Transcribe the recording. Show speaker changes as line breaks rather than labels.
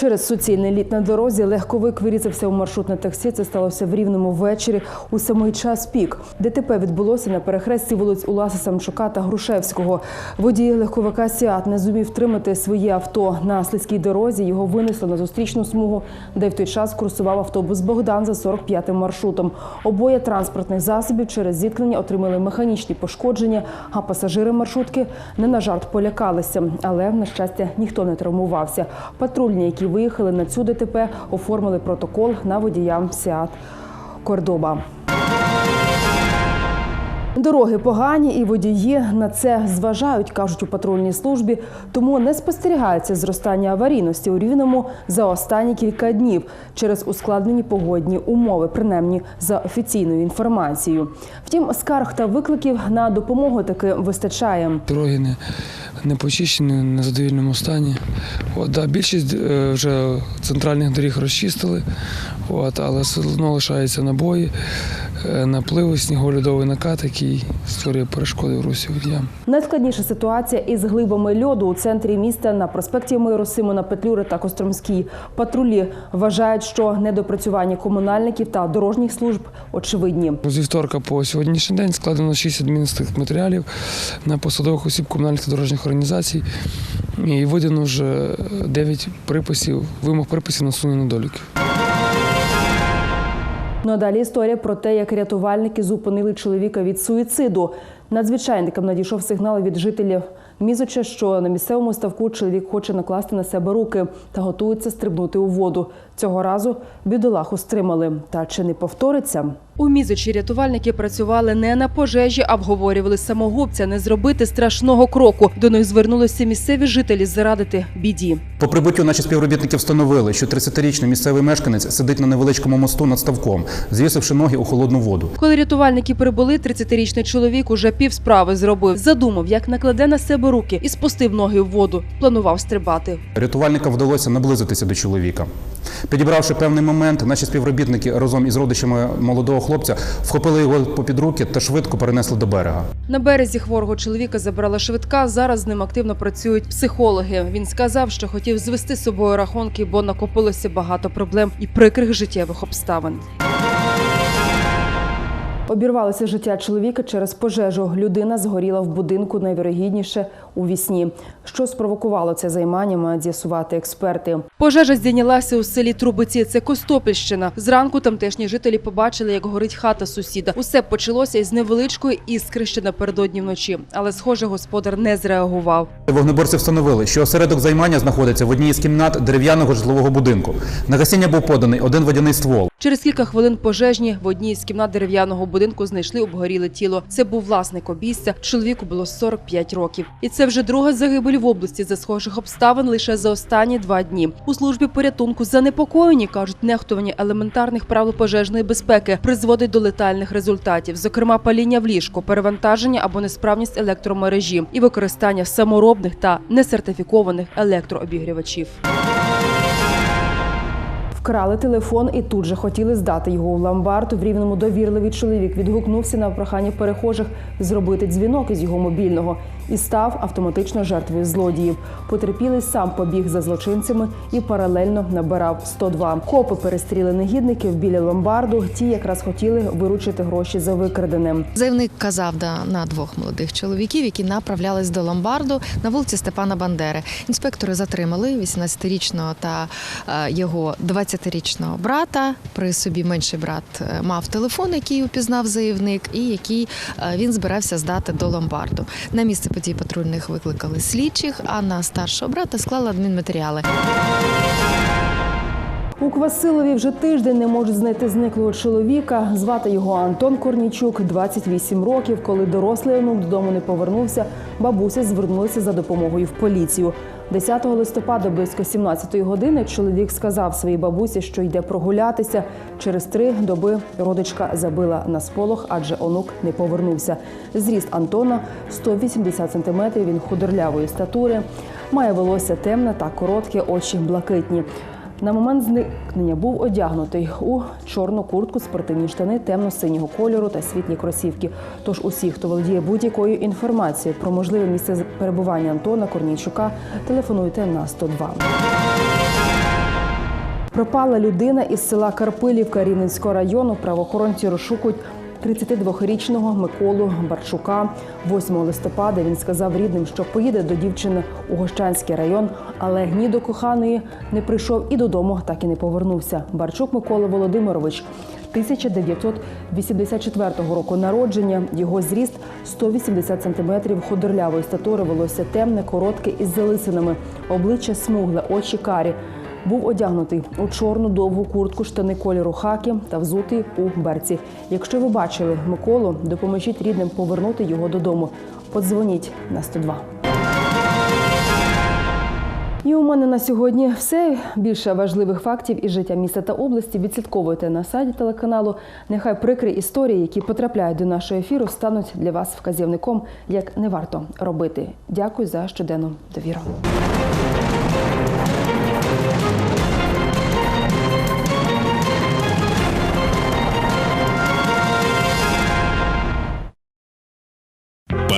Через суцільний лід на дорозі легковик вирізався у маршрутне таксі. Це сталося в рівному ввечері у самий час пік. ДТП відбулося на перехресті вулиць Уласа Самчука та Грушевського. Водій легковика Сіат не зумів тримати своє авто на слизькій дорозі. Його винесло на зустрічну смугу, де в той час курсував автобус Богдан за 45-м маршрутом. Обоє транспортних засобів через зіткнення отримали механічні пошкодження, а пасажири маршрутки не на жарт полякалися. Але на щастя ніхто не травмувався. Патрульні, які виїхали на цю ДТП, оформили протокол на водія Сіат Кордоба. Дороги погані і водії на це зважають, кажуть у патрульній службі. Тому не спостерігається зростання аварійності у рівному за останні кілька днів через ускладнені погодні умови, принаймні за офіційною інформацією. Втім, скарг та викликів на допомогу таки вистачає.
Дороги не, не почищені, в незадовільному стані. От, да, більшість е, вже центральних доріг розчистили, от, але все одно лишаються набої, е, напливи, сніголюдовий накат, який створює перешкоди в русі водіям.
Найскладніша ситуація із глибами льоду у центрі міста на проспекті Миру Симона Петлюри та Костромській. Патрулі вважають, що недопрацювання комунальників та дорожніх служб очевидні.
З вівторка по сьогоднішній день складено 6 адміністративних матеріалів на посадових осіб комунальних та дорожніх організацій і видано вже 9 приписів, вимог приписів на усунення недоліків.
Ну а далі історія про те, як рятувальники зупинили чоловіка від суїциду. Надзвичайникам надійшов сигнал від жителів Мізоча, що на місцевому ставку чоловік хоче накласти на себе руки та готується стрибнути у воду. Цього разу бідолаху стримали. Та чи не повториться? У Мізочі рятувальники працювали не на пожежі, а вговорювали самогубця не зробити страшного кроку. До них звернулися місцеві жителі зарадити біді.
По прибуттю наші співробітники встановили, що 30-річний місцевий мешканець сидить на невеличкому мосту над ставком, звісивши ноги у холодну воду.
Коли рятувальники прибули, 30-річний чоловік уже пів справи зробив. Задумав, як накладе на себе руки і спустив ноги в воду. Планував стрибати.
Рятувальникам вдалося наблизитися до чоловіка. Підібравши певний момент, наші співробітники разом із родичами молодого хлопця вхопили його попід руки та швидко перенесли до берега.
На березі хворого чоловіка забрала швидка. Зараз з ним активно працюють психологи. Він сказав, що хотів звести з собою рахунки, бо накопилося багато проблем і прикрих життєвих обставин. Обірвалося життя чоловіка через пожежу. Людина згоріла в будинку найвірогідніше у вісні. Що спровокувало це займання, мають з'ясувати експерти. Пожежа здійнялася у селі Трубиці. Це Костопільщина. Зранку тамтешні жителі побачили, як горить хата сусіда. Усе почалося із невеличкої іскри ще напередодні вночі. Але, схоже, господар не зреагував.
Вогнеборці встановили, що осередок займання знаходиться в одній із кімнат дерев'яного житлового будинку. На гасіння був поданий один водяний ствол.
Через кілька хвилин пожежні в одній з кімнат дерев'яного будинку знайшли обгоріле тіло. Це був власник обійстя. Чоловіку було 45 років. І це вже друга загибель в області за схожих обставин лише за останні два дні. У службі порятунку занепокоєні кажуть, нехтування елементарних правил пожежної безпеки призводить до летальних результатів, зокрема паління в ліжко, перевантаження або несправність електромережі і використання саморобних та несертифікованих електрообігрівачів. Вкрали телефон і тут же хотіли здати його у ломбард. В рівному довірливий чоловік відгукнувся на прохання перехожих зробити дзвінок із його мобільного і став автоматично жертвою злодіїв. Потерпілий сам побіг за злочинцями і паралельно набирав 102. Копи перестріли негідників біля ломбарду. Ті якраз хотіли виручити гроші за викраденим.
Заявник казав да, на двох молодих чоловіків, які направлялись до ломбарду на вулиці Степана Бандери. Інспектори затримали 18-річного та е, його 20-річного брата. При собі менший брат е, мав телефон, який упізнав заявник, і який е, він збирався здати до ломбарду. На місце подій патрульних викликали слідчих, а на старшого брата склали адмінматеріали.
У Квасилові вже тиждень не можуть знайти зниклого чоловіка. Звати його Антон Корнічук, 28 років. Коли дорослий онук додому не повернувся, бабуся звернулася за допомогою в поліцію. 10 листопада близько 17 години чоловік сказав своїй бабусі, що йде прогулятися. Через три доби родичка забила на сполох, адже онук не повернувся. Зріст Антона 180 сантиметрів. Він худорлявої статури, має волосся темне та коротке, очі блакитні. На момент зникнення був одягнутий у чорну куртку, спортивні штани темно-синього кольору та світлі кросівки. Тож усі, хто володіє будь-якою інформацією про можливе місце перебування Антона Корнійчука, телефонуйте на 102. Пропала людина із села Карпилівка Рівненського району. Правоохоронці розшукують 32-річного Миколу Барчука. 8 листопада він сказав рідним, що поїде до дівчини у Гощанський район, але ні до коханої не прийшов і додому так і не повернувся. Барчук Микола Володимирович 1984 року народження. Його зріст 180 сантиметрів, худорлявої статури, волосся темне, коротке із залисинами, обличчя смугле, очі карі. Був одягнутий у чорну довгу куртку, штани кольору хаки та взутий у берці. Якщо ви бачили Миколу, допоможіть рідним повернути його додому. Подзвоніть на 102. І у мене на сьогодні все. Більше важливих фактів із життя міста та області відслідковуйте на сайті телеканалу. Нехай прикрі історії, які потрапляють до нашого ефіру, стануть для вас вказівником, як не варто робити. Дякую за щоденну довіру.